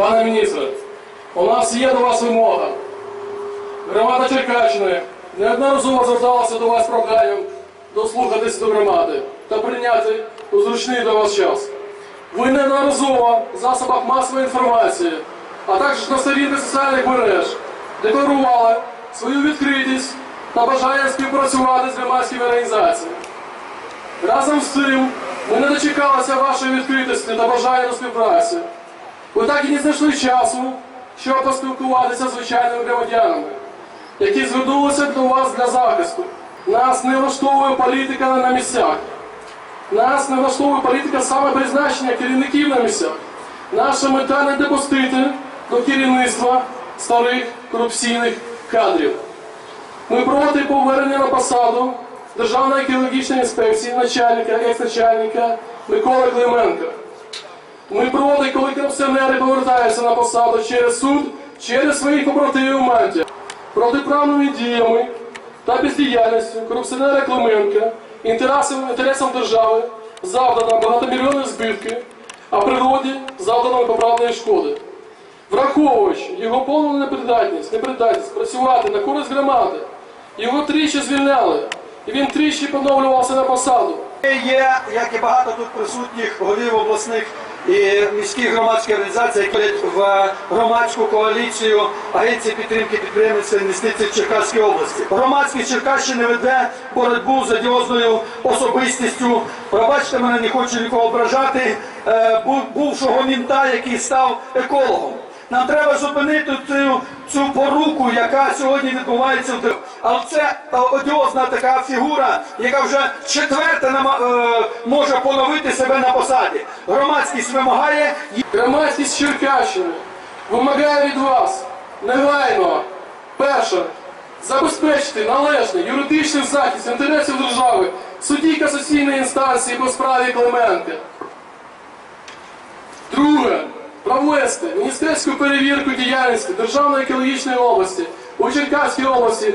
Пане міністре, у нас є до вас вимога. Громада Черкащини неодноразово зверталася до вас з проханням дослухатись до громади та прийняти у зручний для вас час. Ви неодноразово в засобах масової інформації, а також на сторінках соціальних мереж декларували свою відкритість та бажання співпрацювати з громадськими організаціями. Разом з цим ми не дочекалися вашої відкритості та бажання до співпраці. Ви так і не знайшли часу, щоб поспілкуватися з звичайними громадянами, які звернулися до вас для захисту. Нас не влаштовує політика на місцях. Нас не влаштовує політика саме призначення керівників на місцях. Наша мета не допустити до керівництва старих корупційних кадрів. Ми проти повернення на посаду Державної екологічної інспекції начальника, екс-начальника Миколи Клименка. Ми проти, коли корупціонери повертаються на посаду через суд, через своїх побратимів Мантія. Протиправними діями та бездіяльністю корупціонера Клименка інтересам, інтересам держави завдано багатомільйонні збитки, а природі завдано непоправної шкоди. Враховуючи його повну непридатність, непридатність працювати на користь громади, його тричі звільняли, і він тричі поновлювався на посаду. Є, як і багато тут присутніх голів обласних і міські громадські організації входять в громадську коаліцію Агенції підтримки підприємництва інвестицій в Черкаській області. Громадські Черкащини веде боротьбу з одіозною особистістю. Пробачте мене, не хочу нікого ображати. е, Бувшого мінта, який став екологом. Нам треба зупинити цю, цю поруку, яка сьогодні відбувається в. Але це одіозна така фігура, яка вже четверте нама- е, може поновити себе на посаді. Громадськість вимагає Громадськість Черкащини вимагає від вас негайно, перше, забезпечити належний юридичний захист інтересів держави в суді касаційної інстанції по справі Клименка. Друге, провести міністерську перевірку діяльності Державної екологічної області у Черкаській області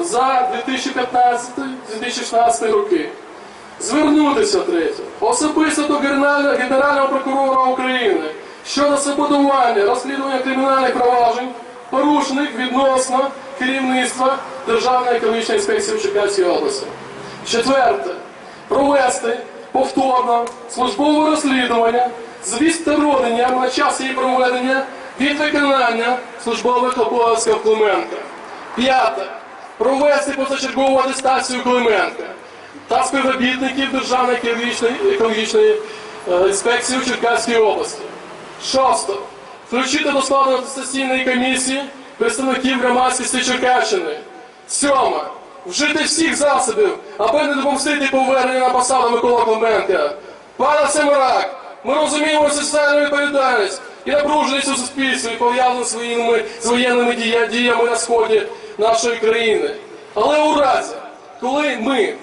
за 2015-2016 роки. Звернутися третє. Особисто до Генерального, прокурора України щодо забудування розслідування кримінальних проваджень, порушених відносно керівництва Державної екологічної інспекції в Черкаській області. Четверте. Провести повторно службове розслідування з відстороненням на час її проведення від виконання службових обов'язків Клименка. П'яте. Провести позачергову атестацію Клименка та співробітників Державної екологічної, е, інспекції у Черкаській області. Шосте. Включити до складу атестаційної комісії представників громадськості Черкащини. Сьоме. Вжити всіх засобів, аби не допустити повернення на посаду Микола Клименка. Пане Семирак, ми розуміємо соціальну відповідальність і напруженість у суспільстві, пов'язану з воєнними діями на сході нашої країни. Але у разі, коли ми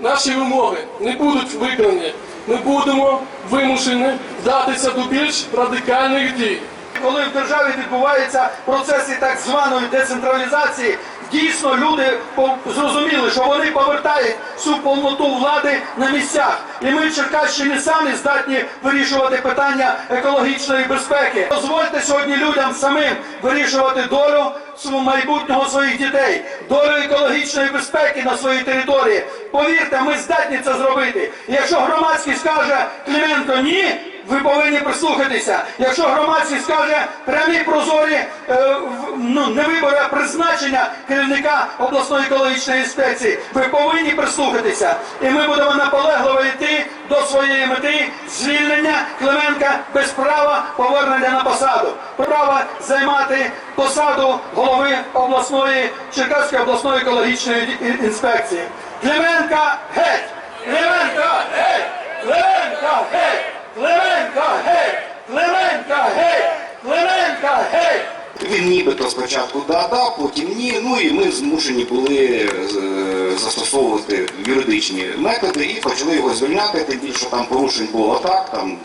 наші вимоги не будуть виконані, ми будемо вимушені вдатися до більш радикальних дій. коли в державі відбуваються процеси так званої децентралізації, дійсно люди зрозуміли, що вони повертають всю повноту влади на місцях. І ми в Черкащині самі здатні вирішувати питання екологічної безпеки. Дозвольте сьогодні людям самим вирішувати долю майбутнього своїх дітей, долю екологічної безпеки на своїй території. Повірте, ми здатні це зробити. Якщо громадськість скаже Клименко ні, ви повинні прислухатися. Якщо громадськість скаже прямі прозорі е, ну, не вибори, а призначення керівника обласної екологічної інспекції, ви повинні прислухатися. І ми будемо наполегливо йти до своєї мети звільнення Клименка без права повернення на посаду. Права займати посаду голови обласної Черкаської обласної екологічної інспекції. Клименка геть! Клименка геть! Клименка геть! Клименка геть! Клименка геть! Клименка геть! Він нібито спочатку дав, потім ні. Ну і ми змушені були е, застосовувати юридичні методи і почали його звільняти, тим більше там порушень було так, там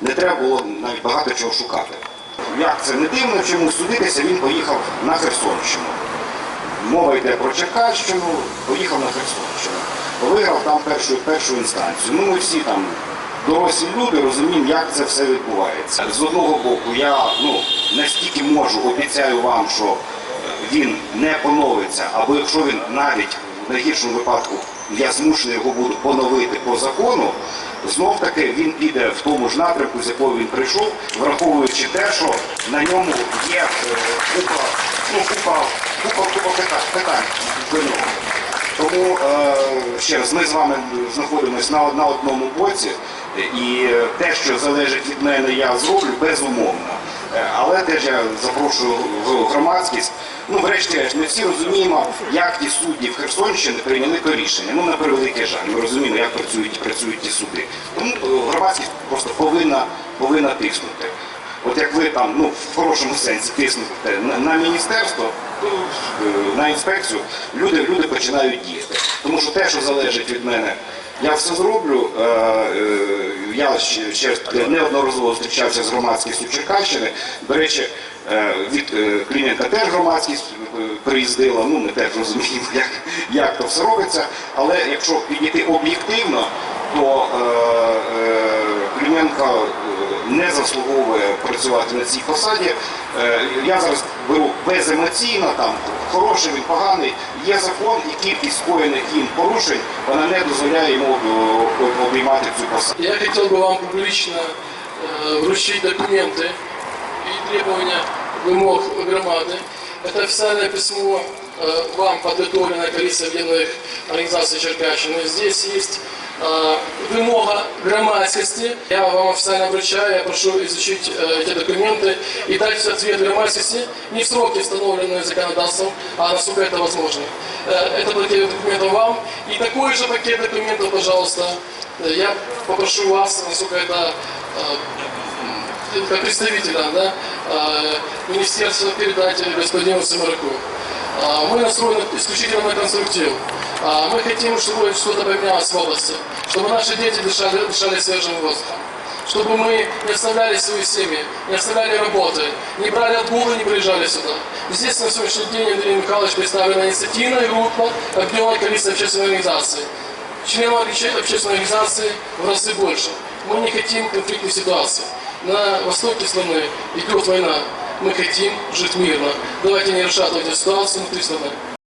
не треба було навіть багато чого шукати. Як це не дивно, чому судитися, він поїхав на Херсонщину. Мова йде про Черкащину, поїхав на Херсонщину. Виграв там першу, першу інстанцію. Ну ми всі там дорослі люди розуміємо, як це все відбувається. З одного боку, я ну настільки можу, обіцяю вам, що він не поновиться, або якщо він навіть в найгіршому випадку я змушений його буду поновити по закону, знов таки він піде в тому ж напрямку, з якого він прийшов, враховуючи те, що на ньому є е, купа, ну, купа, купа, купа питань до нього. Тому е, ще раз, ми з вами знаходимося на, на одному боці, і те, що залежить від мене, я зроблю безумовно. Е, Але теж я запрошую громадськість. Ну, врешті, ми всі розуміємо, як ті судді в Херсонщині прийняли то рішення. Ну, на превеликий жаль, ми розуміємо, як працюють, працюють ті суди. Тому е, громадськість просто повинна, повинна тиснути. От як ви там, ну в хорошому сенсі тиснете на, на міністерство, е, на інспекцію, люди, люди починають діяти. Тому що те, що залежить від мене, я все зроблю. Е, е, я ще, неодноразово зустрічався з громадськістю Черкащини. До речі, е, від клієнта теж громадськість приїздила. Ну ми теж розуміємо, як, як то все робиться. Але якщо підійти об'єктивно, то Клименко не заслуговує працювати на цій посаді. Е, Я зараз беру беземоційно, там хороший він, поганий. Є закон і кількість скоєних їм порушень, вона не дозволяє йому е, обіймати цю посаду. Я хотел бы вам публично э, вручить документы и требования вымог громады. Это официальное письмо э, Вам подготовленное Коалицией объединенных организаций Черкащины. Здесь есть э, вымога громадскости. Я вам официально вручаю, я прошу изучить э, эти документы и дать ответ громадскости не в сроки, установленные законодательством, а насколько это возможно. Э, это пакет документов вам. И такой же пакет документов, пожалуйста, э, я попрошу вас, насколько это э, как представителя да, э, министерства передать господину Самараку. А, Мы настроены исключительно на конструктив. А, Мы хотим, чтобы что-то поменялось в области, чтобы наши дети дышали, дышали свежим воздухом, чтобы мы не оставляли свои семьи, не оставляли работы, не брали отгулы, не приезжали сюда. Здесь на сегодняшний день Андрей Михайлович представлена инициативная группа объединенной коалиции общественной организации. Членов обще- общественной организации в разы больше. Мы не хотим конфликтной ситуации. На востоке страны идет война. Мы хотим жить мирно. Давайте не решать эту ситуацию внутри страны.